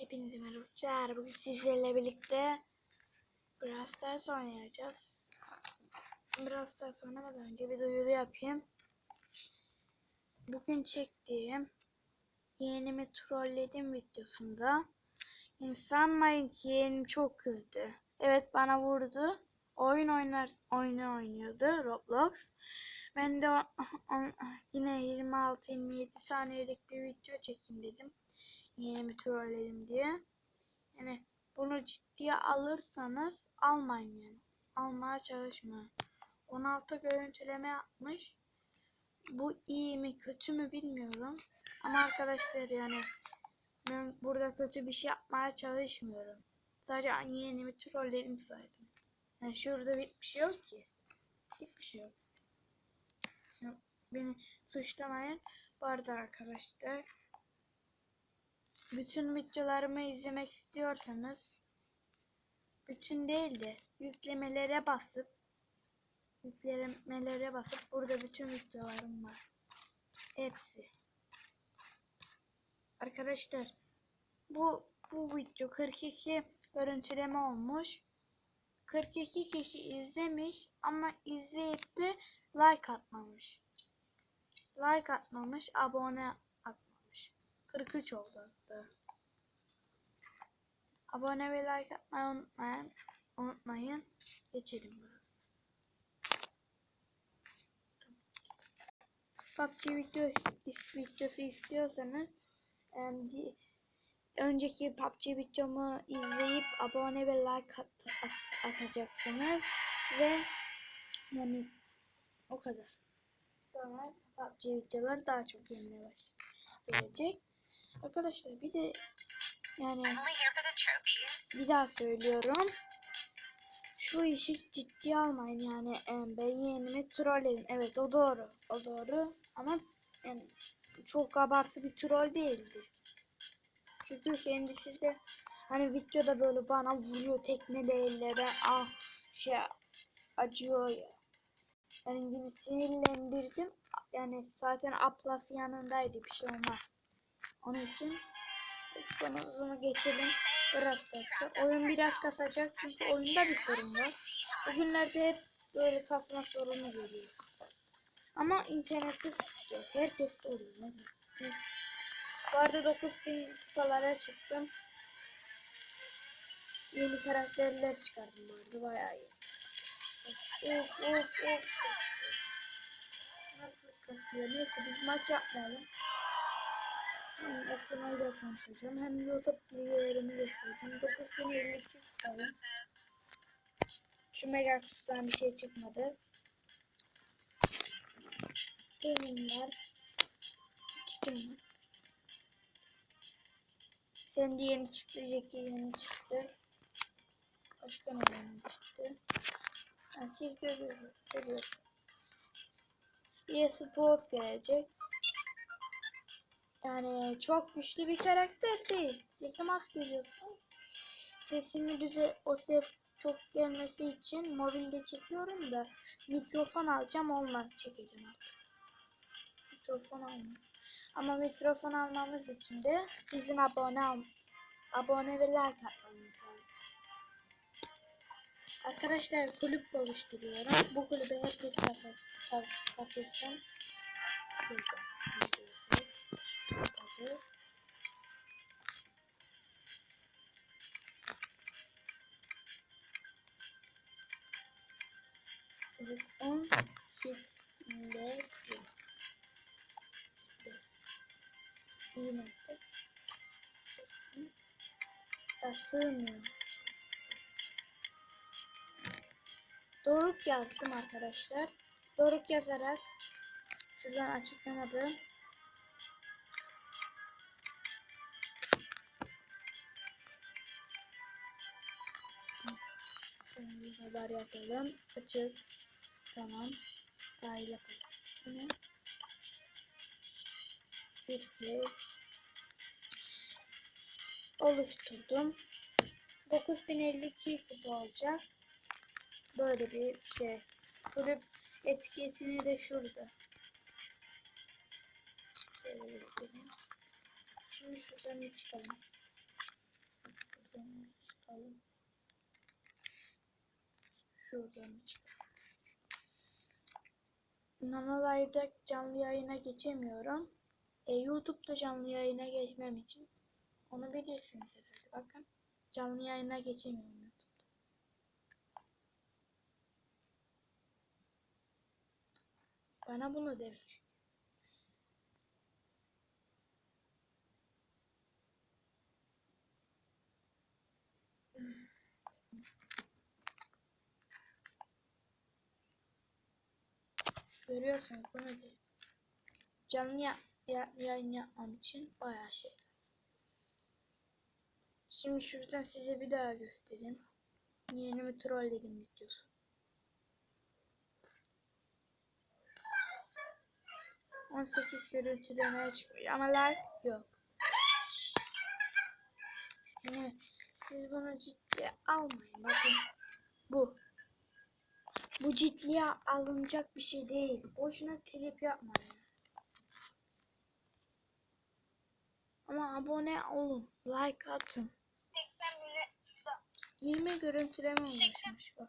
Hepinize merhabalar. Bugün sizlerle birlikte Brawl Stars oynayacağız. Brawl Stars oynamadan önce bir duyuru yapayım. Bugün çektiğim yeğenimi trolledim videosunda sanmayın ki yeğenim çok kızdı. Evet bana vurdu. Oyun oynar oyunu oynuyordu Roblox. Ben de yine 26-27 saniyelik bir video çekeyim dedim yeğenimi trolledim diye. Yani bunu ciddiye alırsanız almayın yani. Almaya çalışmayın. 16 görüntüleme yapmış. Bu iyi mi kötü mü bilmiyorum. Ama arkadaşlar yani ben burada kötü bir şey yapmaya çalışmıyorum. Sadece yeğenimi trolledim saydım. Yani şurada bir bir şey yok ki. Hiçbir şey yok. Beni suçlamayın. Bu arada arkadaşlar bütün videolarımı izlemek istiyorsanız bütün değil de yüklemelere basıp yüklemelere basıp burada bütün videolarım var. Hepsi. Arkadaşlar bu bu video 42 görüntüleme olmuş. 42 kişi izlemiş ama izleyip de like atmamış. Like atmamış, abone. 43 oldu. Abone ve like atmayı unutmayın. Unutmayın. Geçelim biraz. PUBG videosu, videosu istiyorsanız di- önceki PUBG videomu izleyip abone ve like at, at- atacaksınız ve yani o kadar. Sonra PUBG videoları daha çok gelmeye baş gelecek. Arkadaşlar bir de yani bir daha söylüyorum. Şu işi ciddiye almayın yani ben yeğenimi trolledim. Evet o doğru. O doğru. Ama em, çok abartı bir troll değildi. Çünkü kendisi de hani videoda böyle bana vuruyor tekmeleriyle ben ah şey acıyor ya. Yani gibi sinirlendirdim. Yani zaten Aplas yanındaydı bir şey olmaz. Onun için biz konumuzu geçelim. Biraz da Oyun biraz kasacak çünkü oyunda bir sorun var. Bugünlerde hep böyle kasma sorunu geliyor. Ama internette yok. Herkes de oluyor. Bu arada 9000 kupalara çıktım. Yeni karakterler çıkardım arada bayağı iyi. Of of of. Nasıl kasıyor? Neyse biz maç yapmayalım. Okumayla konuşacağım. Hem YouTube bilgilerimi göstereceğim. 9052 kupayım. Şu Megax'tan bir şey çıkmadı. Benim var. Kim var? Sen de yeni çıktı. Jackie yeni çıktı. Başka ne yeni çıktı? Ha, siz görüyorsunuz. Görüyorsunuz. Bir sport gelecek. Yani çok güçlü bir karakter değil. Sesim az geliyor. Sesimi düze o ses çok gelmesi için mobilde çekiyorum da mikrofon alacağım olmaz çekeceğim artık. Mikrofon almam. Ama mikrofon almamız için de sizin abone abone ve like atmanız. Arkadaşlar kulüp oluşturuyorum. Bu kulübe herkes katıl- katıl- katılsın. Hazır. Evet, 10 kitlesi. Kitlesi. İyi nokta. Ya sığmıyor. Doruk yazdım arkadaşlar. Doruk yazarak şuradan açıklamadım. Şimdi haber yapalım. Açık. Tamam. Dahil. Bunu bir kez oluşturdum. 9052 kupa olacak. Böyle bir şey. Kulüp etiketini de şurada. Şimdi şuradan çıkalım. Şuradan çıkalım. Şuradan. Nanolay'da canlı yayına geçemiyorum. E, YouTube'da canlı yayına geçmem için onu bilirsiniz herhalde. Bakın canlı yayına geçemiyorum. Bana bunu demek Görüyorsunuz bunu da canlı ya ya- yayın yapmam için bayağı şey. Şimdi şuradan size bir daha göstereyim. Yeni bir trolledim videosu. On sekiz görüntülemeye çıkmış ama like yok. Yani siz bunu ciddiye almayın. Bakın bu. Bu ciddiye alınacak bir şey değil. Boşuna trip yapmayın. Ama abone olun. Like atın. 80 milyon 20 görüntüleme oluşmuş bak.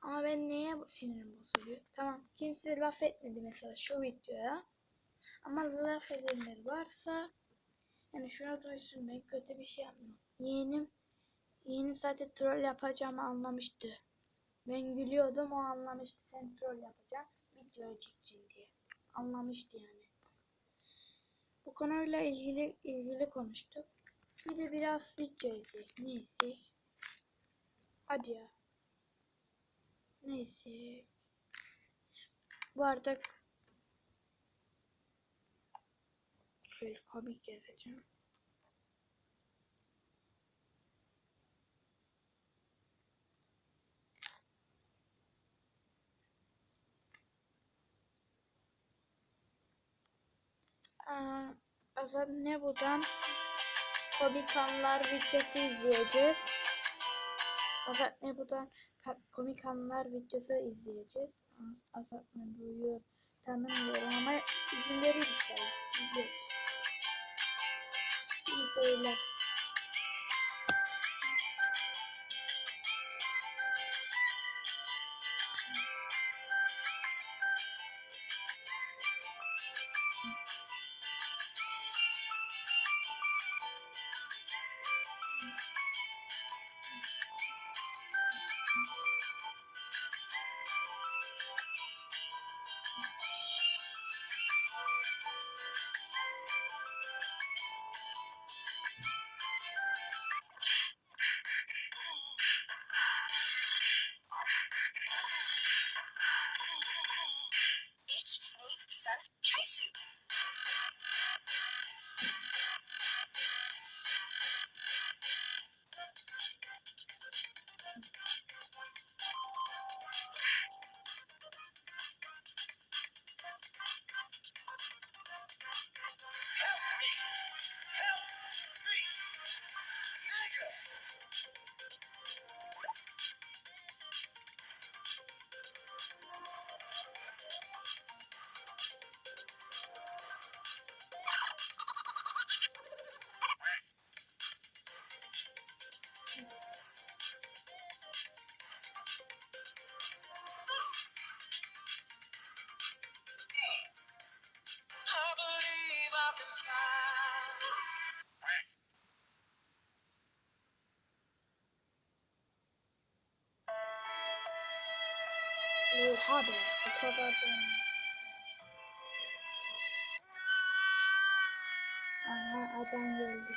Ama ben neye sinirim bozuluyor? Tamam kimse laf etmedi mesela şu videoya. Ama laf edenler varsa yani şuna duysun ben kötü bir şey yapmıyorum. Yeğenim yeğenim zaten troll yapacağımı anlamıştı. Ben gülüyordum o anlamıştı sen troll yapacaksın videoya çekeceksin diye. Anlamıştı yani. Bu konuyla ilgili ilgili konuştuk. Bir de biraz video izleyek. Ne izleyek? Hadi ya. Ne izleyek? Bu arada şöyle komik yazacağım. Aa, Azat Nebu'dan komik anlar videosu izleyeceğiz. Azat Nebu'dan komik anlar videosu izleyeceğiz. Az- Azat Nebu'yu tanımıyorum ama izin verirse izleriz. İyi seyirler. Oha be bu kadar da. Aha adam geldi.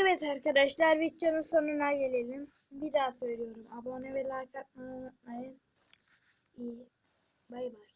Evet arkadaşlar videonun sonuna gelelim. Bir daha söylüyorum. Abone ve like atmayı unutmayın. İyi. Bay bay.